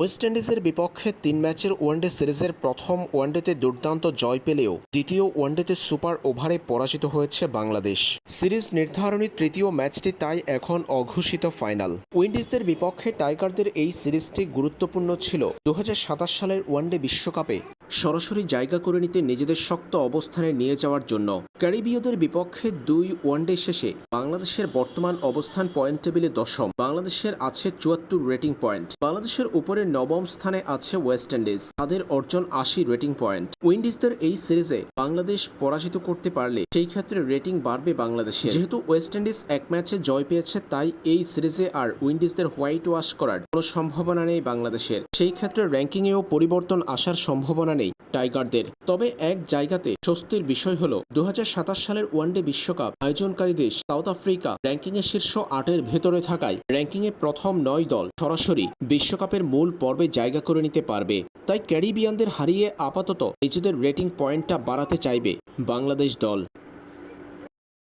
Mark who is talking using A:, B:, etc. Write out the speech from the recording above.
A: West ইন্ডিজের বিপক্ষে তিন ম্যাচের ওয়ানডে সিরিজের প্রথম ওয়ানডেতে দুর্দান্ত জয় পেলেও দ্বিতীয় ওয়ানডেতে সুপার ওভারে পরাজিত হয়েছে বাংলাদেশ। সিরিজ নির্ধারণী তৃতীয় ম্যাচটি তাই এখন অঘোষিত ফাইনাল। উইন্ডিজদের বিপক্ষে টাইগারদের এই সিরিজটি গুরুত্বপূর্ণ ছিল। দু হাজার সাতাশ সালের ওয়ানডে বিশ্বকাপে সরাসরি জায়গা করে নিতে নিজেদের শক্ত অবস্থানে নিয়ে যাওয়ার জন্য ক্যারিবীয়দের বিপক্ষে দুই ওয়ানডে শেষে বাংলাদেশের বর্তমান অবস্থান পয়েন্ট টেবিলে দশম। বাংলাদেশের আছে চুয়াত্তর রেটিং পয়েন্ট। বাংলাদেশের উপরে নবম স্থানে আছে ওয়েস্ট ইন্ডিজ। তাদের অর্জন আশি রেটিং পয়েন্ট। উইন্ডিজদের এই সিরিজে বাংলাদেশ পরাজিত করতে পারলে সেই ক্ষেত্রে রেটিং বাড়বে বাংলাদেশে যেহেতু ওয়েস্ট ইন্ডিজ এক ম্যাচে জয় পেয়েছে, তাই এই সিরিজে আর উইন্ডিজদের হোয়াইট ওয়াশ করার কোনো সম্ভাবনা নেই বাংলাদেশের। সেই ক্ষেত্রে র্যাঙ্কিংয়েও পরিবর্তন আসার সম্ভাবনা নেই টাইগারদের। তবে এক জায়গাতে স্বস্তির বিষয় হলো দু সালের ওয়ানডে বিশ্বকাপ আয়োজনকারী দেশ সাউথ আফ্রিকা র্যাঙ্কিংয়ে শীর্ষ আটের ভেতরে থাকায় র্যাঙ্কিংয়ে প্রথম নয় দল সরাসরি বিশ্বকাপের মূল পর্বে জায়গা করে নিতে পারবে। তাই ক্যারিবিয়ানদের হারিয়ে আপাতত নিজেদের রেটিং পয়েন্টটা বাড়াতে চাইবে বাংলাদেশ দল।